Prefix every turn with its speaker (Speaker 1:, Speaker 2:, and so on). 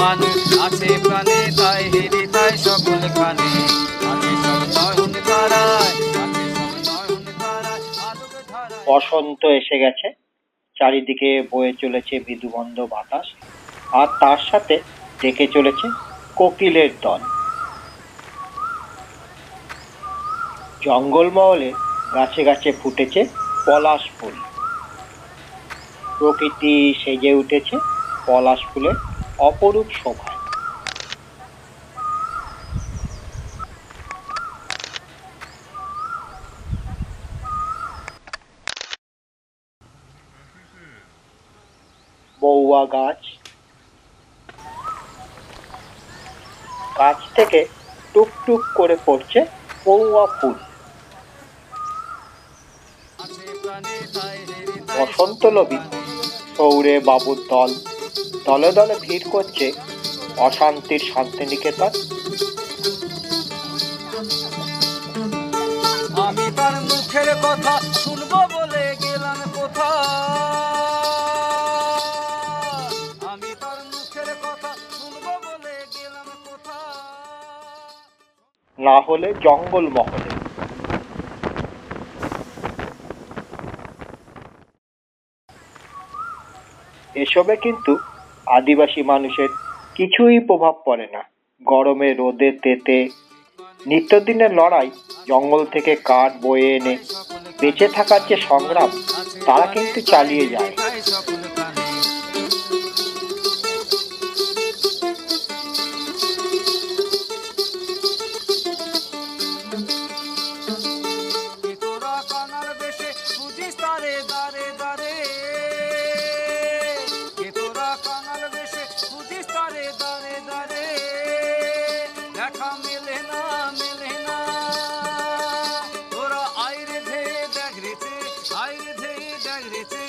Speaker 1: মানুষ আছে প্রাণে, তাই হেরি তাই সকল খানে।
Speaker 2: বসন্ত এসে গেছে, চারিদিকে বয়ে চলেছে মৃদুবন্ধ বাতাস, আর তার সাথে ডেকে চলেছে কোকিলের দল। জঙ্গলমহলে গাছে গাছে ফুটেছে পলাশ ফুল। প্রকৃতি সেজে উঠেছে পলাশ ফুলের অপরূপ শোভায় বউয়া গাছ। গাছ থেকে টুকটুক করে পড়ছে বউয়া ফুল। বসন্ত লবি, সৌরে বাবুর দল। দলে দলে ভিড় করছে অশান্তির শান্তিনিকেতন।
Speaker 1: আমি তার মুখের কথা শুনব বলে গেলাম কোথা আমি তার মুখের কথা শুনব বলে গেলাম কোথা
Speaker 2: না হলে জঙ্গল মহলে এসবে কিন্তু আদিবাসী মানুষের কিছুই প্রভাব পড়ে না। গরমে, রোদে, তেতে। নিত্যদিনের লড়াই, জঙ্গল থেকে কাঠ বয়ে এনে বেঁচে থাকার যে সংগ্রাম, তারা কিন্তু চালিয়ে যায়।
Speaker 1: তোরা